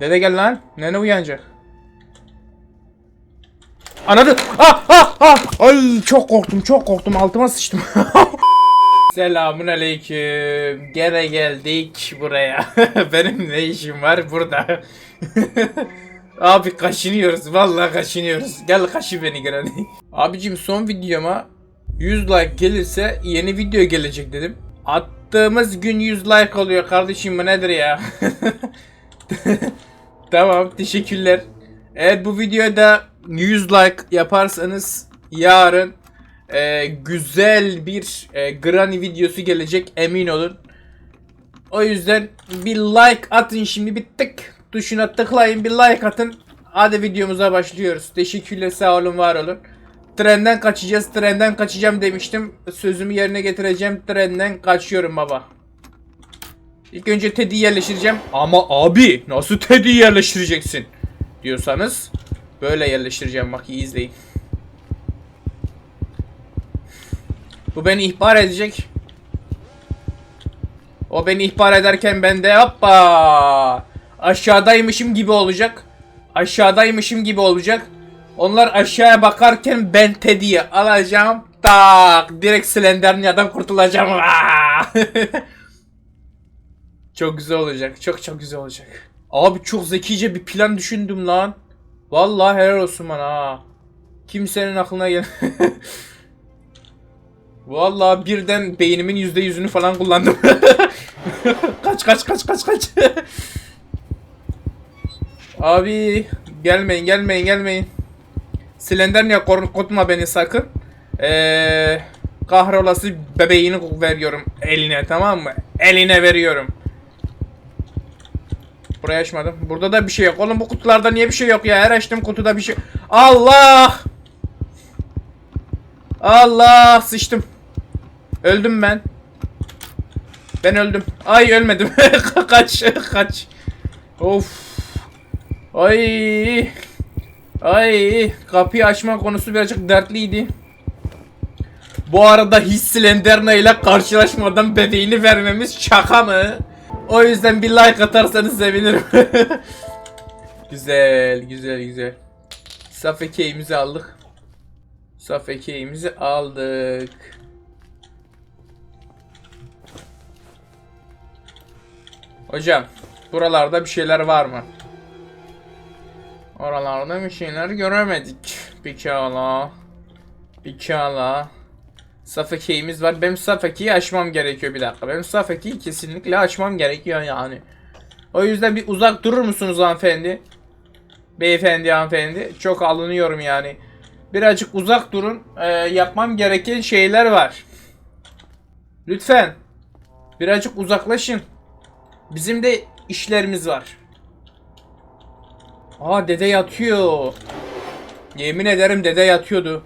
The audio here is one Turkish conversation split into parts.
Dede gel lan. Nene uyanacak. Anladı. Ah ah ah. Ay çok korktum çok korktum altıma sıçtım. Selamun aleyküm. Gene geldik buraya. Benim ne işim var burada? Abi kaşınıyoruz. Vallahi kaşınıyoruz. Gel kaşı beni Granny. Abicim son videoma 100 like gelirse yeni video gelecek dedim. Attığımız gün 100 like oluyor kardeşim bu nedir ya? tamam teşekkürler. Eğer bu videoda 100 like yaparsanız yarın e, güzel bir e, Granny videosu gelecek emin olun. O yüzden bir like atın şimdi bir tık tuşuna tıklayın bir like atın. Hadi videomuza başlıyoruz. Teşekkürler sağ olun var olun. Trenden kaçacağız trenden kaçacağım demiştim. Sözümü yerine getireceğim trenden kaçıyorum baba. İlk önce Teddy'yi yerleştireceğim. Ama abi nasıl Teddy'yi yerleştireceksin? Diyorsanız böyle yerleştireceğim bak iyi izleyin. Bu beni ihbar edecek. O beni ihbar ederken ben de hoppa aşağıdaymışım gibi olacak. Aşağıdaymışım gibi olacak. Onlar aşağıya bakarken ben Teddy'yi alacağım. Tak direkt Slenderman'dan kurtulacağım. Çok güzel olacak. Çok çok güzel olacak. Abi çok zekice bir plan düşündüm lan. Vallahi helal olsun bana ha. Kimsenin aklına gel. Vallahi birden beynimin yüzde yüzünü falan kullandım. kaç kaç kaç kaç kaç. Abi gelmeyin gelmeyin gelmeyin. Slender'e korkutma beni sakın. Ee, kahrolası bebeğini veriyorum eline tamam mı? Eline veriyorum. Burayı açmadım. Burada da bir şey yok. Oğlum bu kutularda niye bir şey yok ya? Her açtığım kutuda bir şey. Allah! Allah sıçtım. Öldüm ben. Ben öldüm. Ay ölmedim. kaç kaç. Of. Ay. Ay kapıyı açma konusu birazcık dertliydi. Bu arada His Slenderna ile karşılaşmadan bebeğini vermemiz şaka mı? O yüzden bir like atarsanız sevinirim. güzel, güzel, güzel. Saf ekmeğimizi aldık. Saf ekmeğimizi aldık. Hocam, buralarda bir şeyler var mı? Oralarda bir şeyler göremedik. Pekala. Pekala. Safake'imiz var. Benim Safake'yi açmam gerekiyor bir dakika. Benim Safake'yi kesinlikle açmam gerekiyor yani. O yüzden bir uzak durur musunuz hanımefendi? Beyefendi hanımefendi. Çok alınıyorum yani. Birazcık uzak durun. Ee, yapmam gereken şeyler var. Lütfen. Birazcık uzaklaşın. Bizim de işlerimiz var. Aa dede yatıyor. Yemin ederim dede yatıyordu.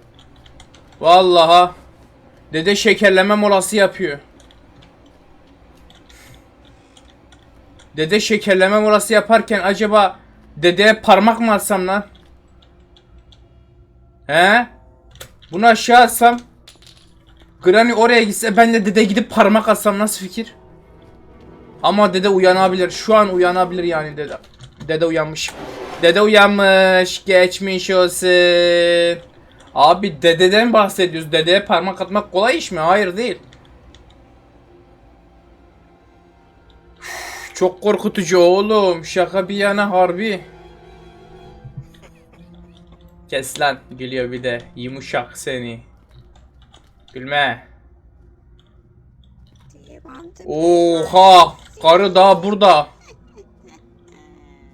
Vallaha. Dede şekerleme molası yapıyor. Dede şekerleme molası yaparken acaba dedeye parmak mı atsam lan? He? Bunu aşağı atsam Granny oraya gitse ben de dede gidip parmak atsam nasıl fikir? Ama dede uyanabilir. Şu an uyanabilir yani dede. Dede uyanmış. Dede uyanmış. Geçmiş olsun. Abi dededen bahsediyoruz. Dedeye parmak atmak kolay iş mi? Hayır değil. Çok korkutucu oğlum. Şaka bir yana harbi. Kes lan. Geliyor bir de. Yumuşak seni. Gülme. Oha. Karı daha burada.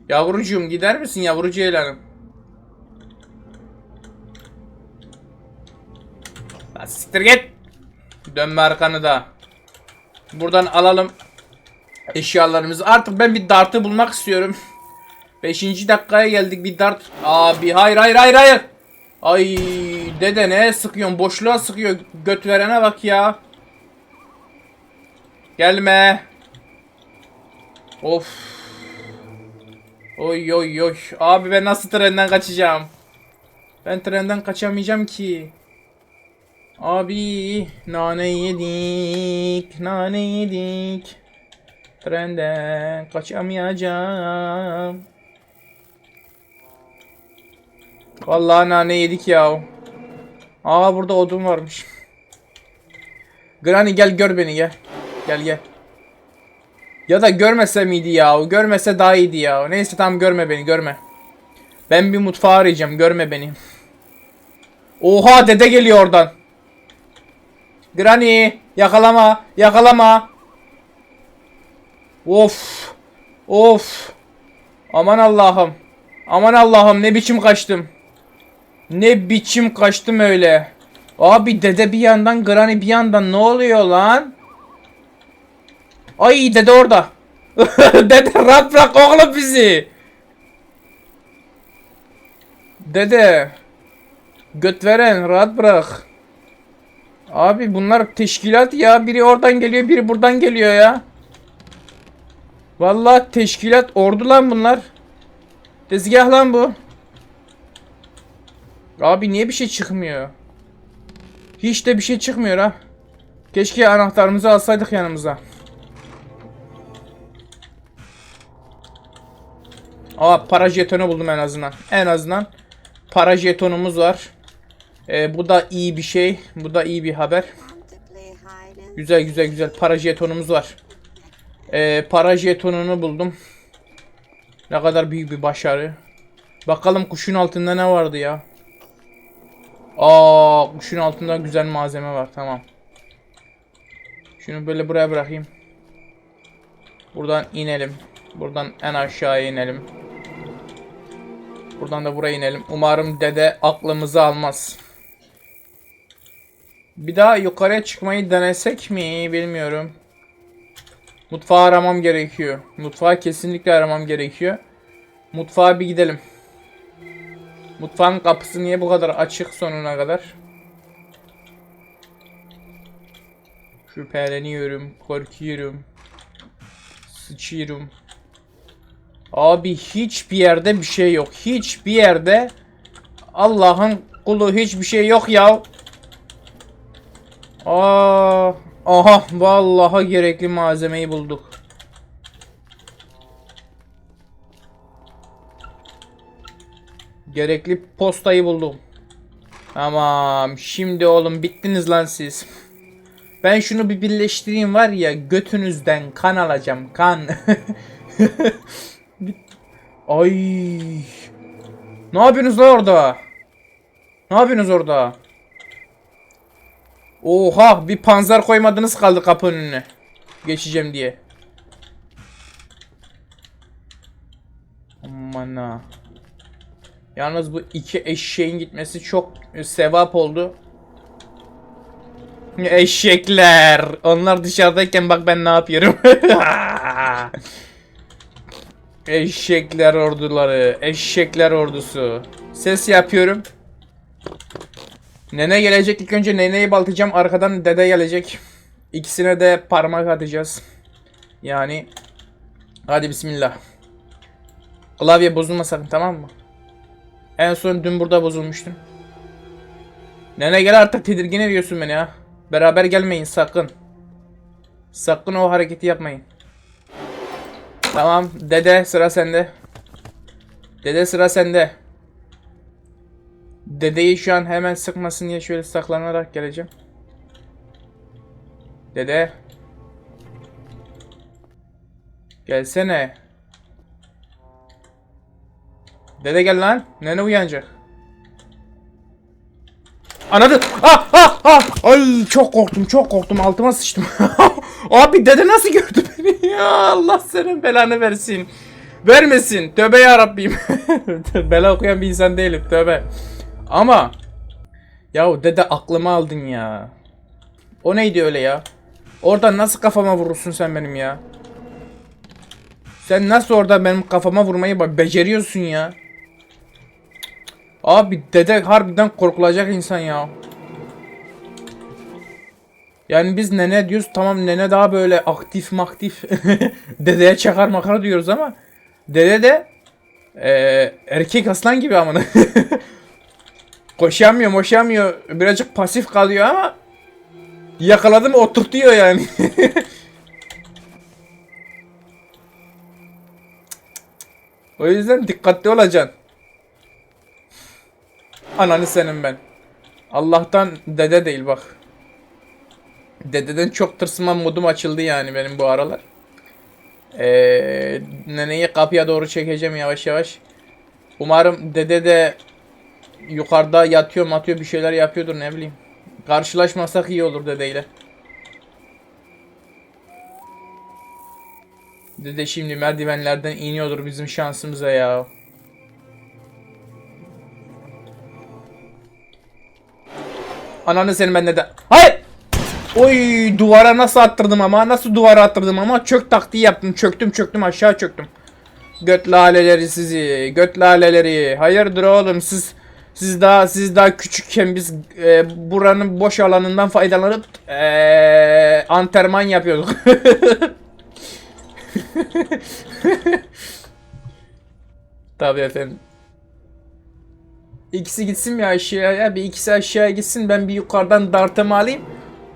Yavrucuğum gider misin yavrucu elanım? Lan siktir git. Dönme arkanı da. Buradan alalım eşyalarımızı. Artık ben bir dartı bulmak istiyorum. Beşinci dakikaya geldik bir dart. Abi hayır hayır hayır hayır. Ay dede ne sıkıyorsun? Boşluğa sıkıyor. Göt verene bak ya. Gelme. Of. Oy oy oy. Abi ben nasıl trenden kaçacağım? Ben trenden kaçamayacağım ki. Abi nane yedik, nane yedik. Trenden kaçamayacağım. Vallahi nane yedik ya. Aa burada odun varmış. Granny gel gör beni gel. Gel gel. Ya da görmese miydi ya? Görmese daha iyiydi ya. Neyse tamam görme beni görme. Ben bir mutfağı arayacağım görme beni. Oha dede geliyor oradan. Granny yakalama yakalama. Of. Of. Aman Allah'ım. Aman Allah'ım ne biçim kaçtım. Ne biçim kaçtım öyle. Abi dede bir yandan Granny bir yandan ne oluyor lan? Ay dede orada. dede rahat bırak oğlum bizi. Dede. Göt veren rahat bırak. Abi bunlar teşkilat ya. Biri oradan geliyor biri buradan geliyor ya. Vallahi teşkilat ordu lan bunlar. Tezgah lan bu. Abi niye bir şey çıkmıyor? Hiç de bir şey çıkmıyor ha. Keşke anahtarımızı alsaydık yanımıza. Aa para jetonu buldum en azından. En azından para jetonumuz var. Ee, bu da iyi bir şey. Bu da iyi bir haber. Güzel güzel güzel para jetonumuz var. Ee, para jetonunu buldum. Ne kadar büyük bir başarı. Bakalım kuşun altında ne vardı ya. Aa, kuşun altında güzel malzeme var. Tamam. Şunu böyle buraya bırakayım. Buradan inelim. Buradan en aşağıya inelim. Buradan da buraya inelim. Umarım dede aklımızı almaz. Bir daha yukarıya çıkmayı denesek mi bilmiyorum. Mutfağı aramam gerekiyor. Mutfağı kesinlikle aramam gerekiyor. Mutfağa bir gidelim. Mutfağın kapısı niye bu kadar açık sonuna kadar? Şüpheleniyorum, korkuyorum. Sıçıyorum. Abi hiçbir yerde bir şey yok. Hiçbir yerde Allah'ın kulu hiçbir şey yok ya. Aa, aha vallahi gerekli malzemeyi bulduk. Gerekli postayı buldum. Tamam. Şimdi oğlum bittiniz lan siz. Ben şunu bir birleştireyim var ya götünüzden kan alacağım kan. Ay. Ne yapıyorsunuz lan orada? Ne yapıyorsunuz orada? Oha bir panzer koymadınız kaldı kapının önüne. Geçeceğim diye. Aman. Yalnız bu iki eşeğin gitmesi çok sevap oldu. Eşekler. Onlar dışarıdayken bak ben ne yapıyorum. Eşekler orduları. Eşekler ordusu. Ses yapıyorum. Nene gelecek. İlk önce neneyi baltacağım. Arkadan dede gelecek. İkisine de parmak atacağız. Yani. Hadi bismillah. Klavye bozulma sakın tamam mı? En son dün burada bozulmuştun. Nene gel artık tedirgin ediyorsun beni ya. Beraber gelmeyin sakın. Sakın o hareketi yapmayın. Tamam dede sıra sende. Dede sıra sende. Dedeyi şu an hemen sıkmasın diye şöyle saklanarak geleceğim. Dede. Gelsene. Dede gel lan. Nene uyanacak. Anladı. Ah ah ah. Ay çok korktum çok korktum altıma sıçtım. Abi dede nasıl gördü beni ya Allah senin belanı versin. Vermesin. Tövbe ya Rabbim. Bela okuyan bir insan değilim tövbe. Ama ya dede aklıma aldın ya. O neydi öyle ya? Oradan nasıl kafama vurursun sen benim ya? Sen nasıl orada benim kafama vurmayı bak beceriyorsun ya? Abi dede harbiden korkulacak insan ya. Yani biz nene diyoruz tamam nene daha böyle aktif maktif dedeye çakar makara diyoruz ama dede de e, erkek aslan gibi amına. koşamıyor moşamıyor birazcık pasif kalıyor ama yakaladım oturtuyor yani. o yüzden dikkatli olacaksın. Ananı senin ben. Allah'tan dede değil bak. Dededen çok tırsma modum açıldı yani benim bu aralar. Ee, neneyi kapıya doğru çekeceğim yavaş yavaş. Umarım dede de yukarıda yatıyor matıyor bir şeyler yapıyordur ne bileyim. Karşılaşmasak iyi olur dedeyle. Dede şimdi merdivenlerden iniyordur bizim şansımıza ya. Ananı senin ben de. Hayır! Oy duvara nasıl attırdım ama nasıl duvara attırdım ama çök taktiği yaptım çöktüm çöktüm aşağı çöktüm. Göt laleleri sizi göt laleleri hayırdır oğlum siz siz daha siz daha küçükken biz e, buranın boş alanından faydalanıp e, anterman yapıyorduk. Tabii efendim. İkisi gitsin bir aşağıya, bir ikisi aşağıya gitsin. Ben bir yukarıdan dartımı alayım.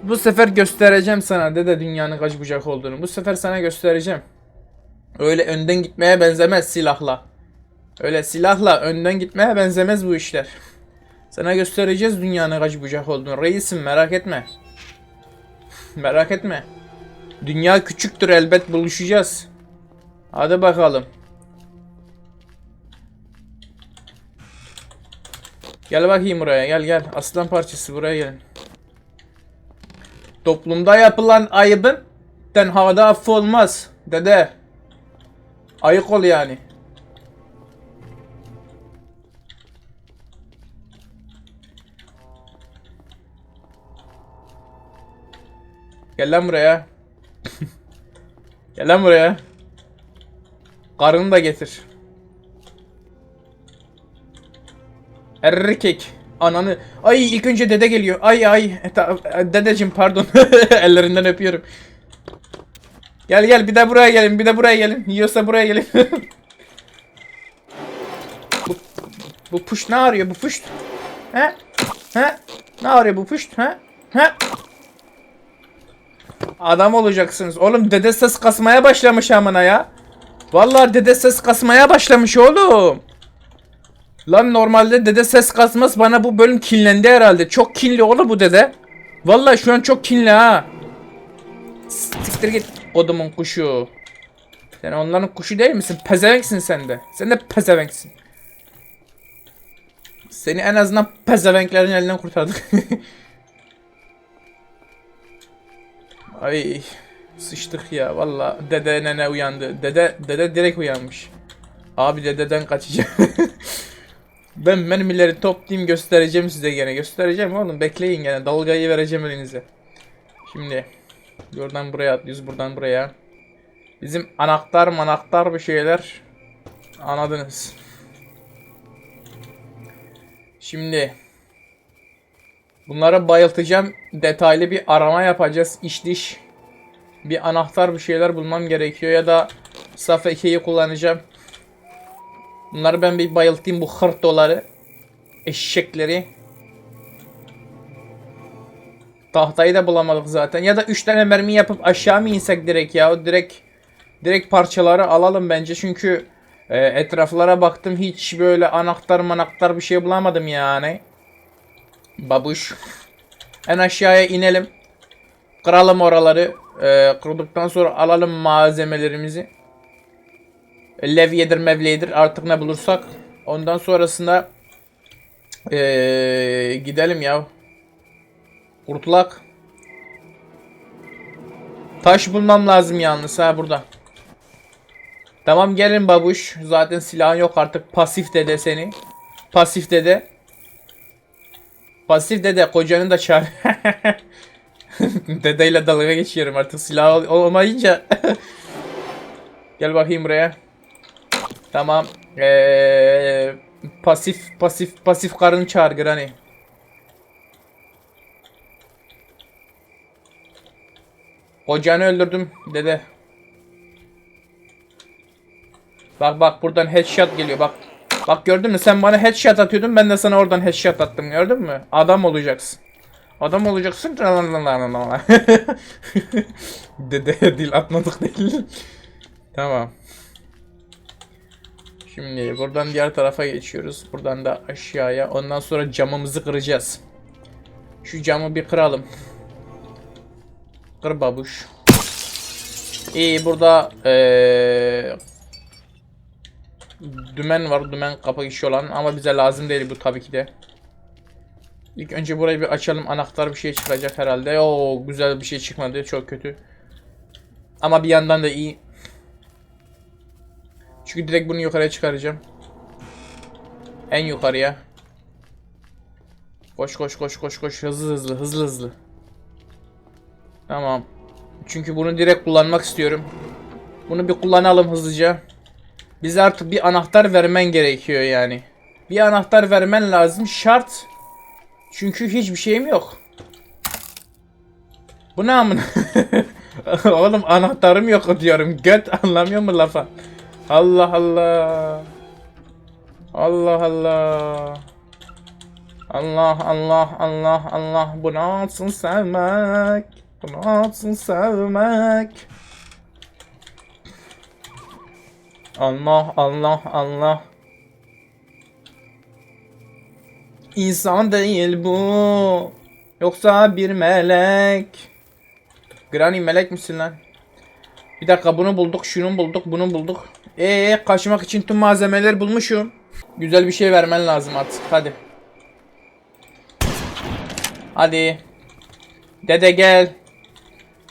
Bu sefer göstereceğim sana dede dünyanın kaç bucak olduğunu. Bu sefer sana göstereceğim. Öyle önden gitmeye benzemez silahla. Öyle silahla önden gitmeye benzemez bu işler. Sana göstereceğiz dünyanın kaç bucak olduğunu. Reisim merak etme. merak etme. Dünya küçüktür elbet buluşacağız. Hadi bakalım. Gel bakayım buraya gel gel. Aslan parçası buraya gelin. Toplumda yapılan ayıbın tenhada affı olmaz. Dede. Ayık ol yani. Gel lan buraya. Gel lan buraya. Karını da getir. Erkek. Ananı. Ay ilk önce dede geliyor. Ay ay. E, e, Dedeciğim pardon. Ellerinden öpüyorum. Gel gel bir de buraya gelin. Bir de buraya gelin. Yiyorsa buraya gelin. bu, bu puş ne arıyor bu puş? He? He? Ne arıyor bu puş? He? He? Adam olacaksınız. Oğlum dede ses kasmaya başlamış amına ya. Vallahi dede ses kasmaya başlamış oğlum. Lan normalde dede ses kasmaz bana bu bölüm kinlendi herhalde. Çok kinli oğlum bu dede. Vallahi şu an çok kinli ha. Siktir git odumun kuşu. Sen onların kuşu değil misin? Pezevenksin sen de. Sen de pezevenksin. Seni en azından pezevenklerin elinden kurtardık. Ay sıçtık ya valla dede nene uyandı. Dede dede direkt uyanmış. Abi dededen kaçacağım. ben mermileri toplayayım göstereceğim size gene. Göstereceğim oğlum bekleyin gene. Dalgayı vereceğim elinize. Şimdi buradan buraya atlıyoruz buradan buraya. Bizim anahtar manaktar bir şeyler anladınız. Şimdi bunları bayıltacağım. Detaylı bir arama yapacağız. İş diş. Bir anahtar bir şeyler bulmam gerekiyor ya da saf ekeyi kullanacağım. Bunları ben bir bayıltayım bu hırtoları. Eşekleri. Tahtayı da bulamadık zaten. Ya da 3 tane mermi yapıp aşağı mı insek direkt ya? Direkt direkt parçaları alalım bence çünkü e, etraflara baktım hiç böyle anahtar manaktar bir şey bulamadım yani. Babuş. En aşağıya inelim. Kıralım oraları. E, kırdıktan sonra alalım malzemelerimizi. Levyedir mevleyedir artık ne bulursak. Ondan sonrasında e, gidelim ya. Kurtulak. Taş bulmam lazım yalnız ha burada. Tamam gelin babuş. Zaten silahın yok artık. Pasif dede seni. Pasif dede. Pasif dede kocanı da çağır. Dedeyle dalga geçiyorum artık silah ol- olmayınca. Gel bakayım buraya. Tamam. Ee, pasif pasif pasif karını çağır Granny. Kocanı öldürdüm dede. Bak bak buradan headshot geliyor bak. Bak gördün mü sen bana headshot atıyordun ben de sana oradan headshot attım gördün mü? Adam olacaksın. Adam olacaksın. Dede dil atmadık değil. tamam. Şimdi buradan diğer tarafa geçiyoruz. Buradan da aşağıya. Ondan sonra camımızı kıracağız. Şu camı bir kıralım. Kır babuş. İyi burada eee dümen var. Dümen kapı işi olan ama bize lazım değil bu tabii ki de. İlk önce burayı bir açalım. Anahtar bir şey çıkacak herhalde. Oo güzel bir şey çıkmadı. Çok kötü. Ama bir yandan da iyi. Çünkü direkt bunu yukarıya çıkaracağım. En yukarıya. Koş koş koş koş koş hızlı hızlı hızlı hızlı. Tamam. Çünkü bunu direkt kullanmak istiyorum. Bunu bir kullanalım hızlıca. Bize artık bir anahtar vermen gerekiyor yani. Bir anahtar vermen lazım şart. Çünkü hiçbir şeyim yok. Bu ne amına? Oğlum anahtarım yok diyorum. Göt anlamıyor mu lafa? Allah Allah. Allah Allah. Allah Allah Allah Allah bu nasıl sevmek? Bu nasıl sevmek? Allah Allah Allah. İnsan değil bu. Yoksa bir melek. Granny melek misin lan? Bir dakika bunu bulduk, şunu bulduk, bunu bulduk. Ee kaçmak için tüm malzemeleri bulmuşum. Güzel bir şey vermen lazım artık. Hadi. Hadi. Dede gel.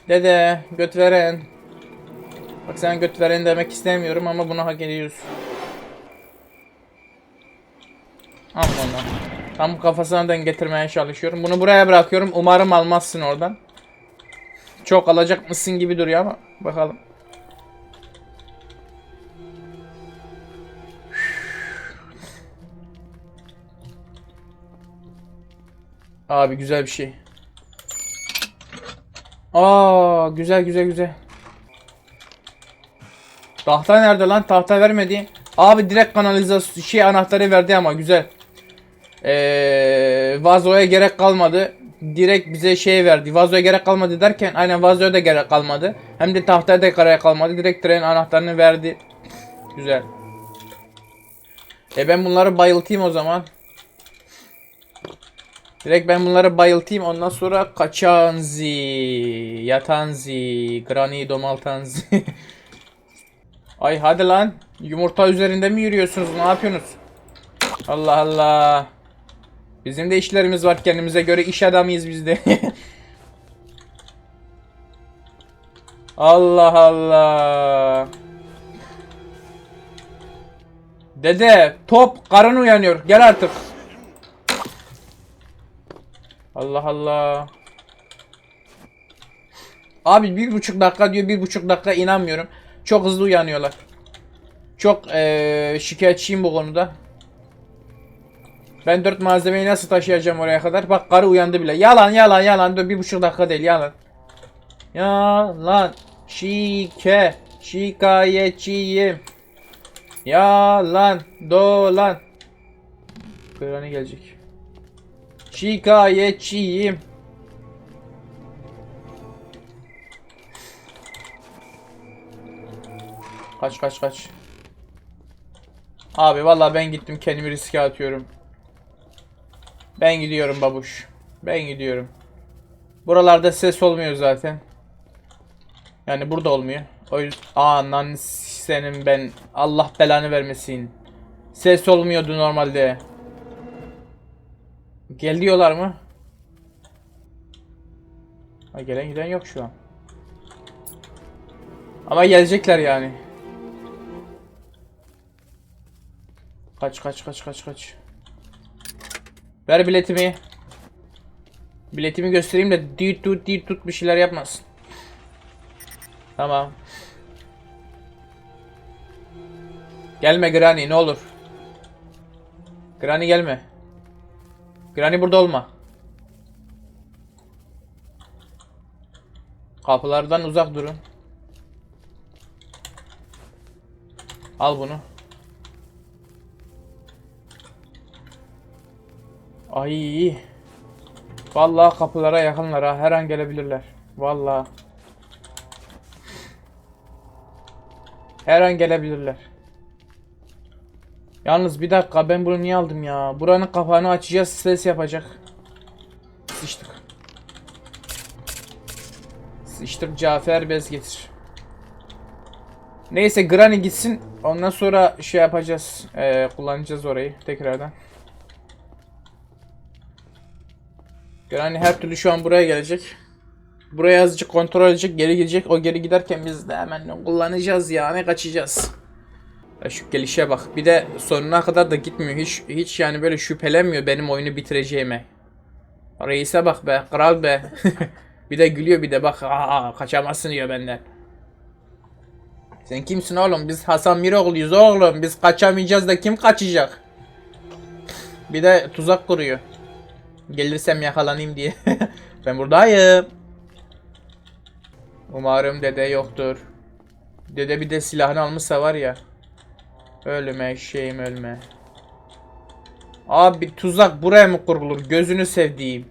Dede göt veren. Bak sen göt veren demek istemiyorum ama bunu hak ediyorsun. Al onu. Tam kafasına denk getirmeye çalışıyorum. Bunu buraya bırakıyorum. Umarım almazsın oradan. Çok alacak mısın gibi duruyor ama bakalım. Abi güzel bir şey. Aa güzel güzel güzel. Tahta nerede lan? Tahta vermedi. Abi direkt kanalizasyon şey anahtarı verdi ama güzel. Ee, vazoya gerek kalmadı. Direkt bize şey verdi. Vazoya gerek kalmadı derken aynen vazoya da gerek kalmadı. Hem de tahtaya da gerek kalmadı. Direkt tren anahtarını verdi. Güzel. E ben bunları bayıltayım o zaman. Direkt ben bunları bayıltayım ondan sonra kaçanzi, yatanzi, granny domaltanzi. Ay hadi lan. Yumurta üzerinde mi yürüyorsunuz? Ne yapıyorsunuz? Allah Allah. Bizim de işlerimiz var kendimize göre iş adamıyız biz de. Allah Allah. Dede top karın uyanıyor. Gel artık. Allah Allah. Abi bir buçuk dakika diyor bir buçuk dakika inanmıyorum. Çok hızlı uyanıyorlar. Çok eee şikayetçiyim bu konuda. Ben dört malzemeyi nasıl taşıyacağım oraya kadar? Bak karı uyandı bile. Yalan yalan yalan. Dur bir buçuk dakika değil yalan. Yalan. Şike. Şikayetçiyim. Yalan. Dolan. Granny gelecek. Şikayetçiyim. Kaç kaç kaç. Abi vallahi ben gittim kendimi riske atıyorum. Ben gidiyorum babuş. Ben gidiyorum. Buralarda ses olmuyor zaten. Yani burada olmuyor. O yüzden anan senin ben Allah belanı vermesin. Ses olmuyordu normalde. Gel diyorlar mı? Ha, gelen giden yok şu an. Ama gelecekler yani. Kaç kaç kaç kaç kaç. Ver biletimi. Biletimi göstereyim de dit tut dit tut bir şeyler yapmasın. Tamam. Gelme Granny ne olur. Granny gelme. Granny burada olma. Kapılardan uzak durun. Al bunu. Ay. Vallahi kapılara yakınlar ha. Her an gelebilirler. Vallahi. Her an gelebilirler. Yalnız bir dakika ben bunu niye aldım ya? Buranın kapağını açacağız ses yapacak. Sıçtık. Sıçtık Cafer bez getir. Neyse Granny gitsin. Ondan sonra şey yapacağız. Ee, kullanacağız orayı tekrardan. Granny her türlü şu an buraya gelecek. Buraya azıcık kontrol edecek, geri gidecek. O geri giderken biz de hemen kullanacağız yani kaçacağız. Şu gelişe bak. Bir de sonuna kadar da gitmiyor. Hiç hiç yani böyle şüphelenmiyor benim oyunu bitireceğime. Reis'e bak be, kral be. bir de gülüyor bir de bak. Aa, kaçamazsın diyor benden. Sen kimsin oğlum? Biz Hasan Miroğlu'yuz oğlum. Biz kaçamayacağız da kim kaçacak? Bir de tuzak kuruyor. Gelirsem yakalanayım diye. ben buradayım. Umarım dede yoktur. Dede bir de silahını almışsa var ya. Ölme şeyim ölme. Abi tuzak buraya mı kurulur? Gözünü sevdiğim.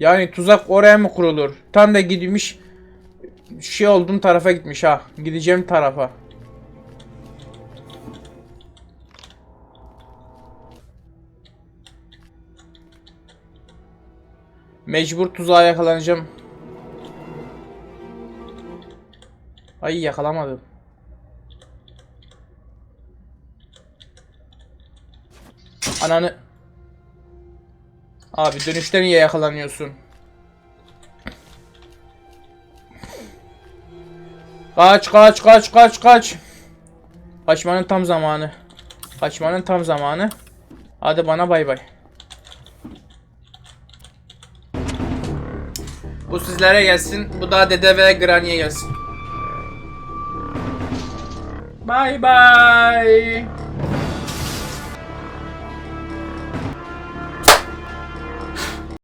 Yani tuzak oraya mı kurulur? Tam da gitmiş şey olduğum tarafa gitmiş ha. Gideceğim tarafa. Mecbur tuzağa yakalanacağım. Ay yakalamadım. Ananı. Abi dönüşte niye yakalanıyorsun? Kaç kaç kaç kaç kaç. Kaçmanın tam zamanı. Kaçmanın tam zamanı. Hadi bana bay bay. Bu sizlere gelsin. Bu da dede ve Granny'e gelsin. Bay bay.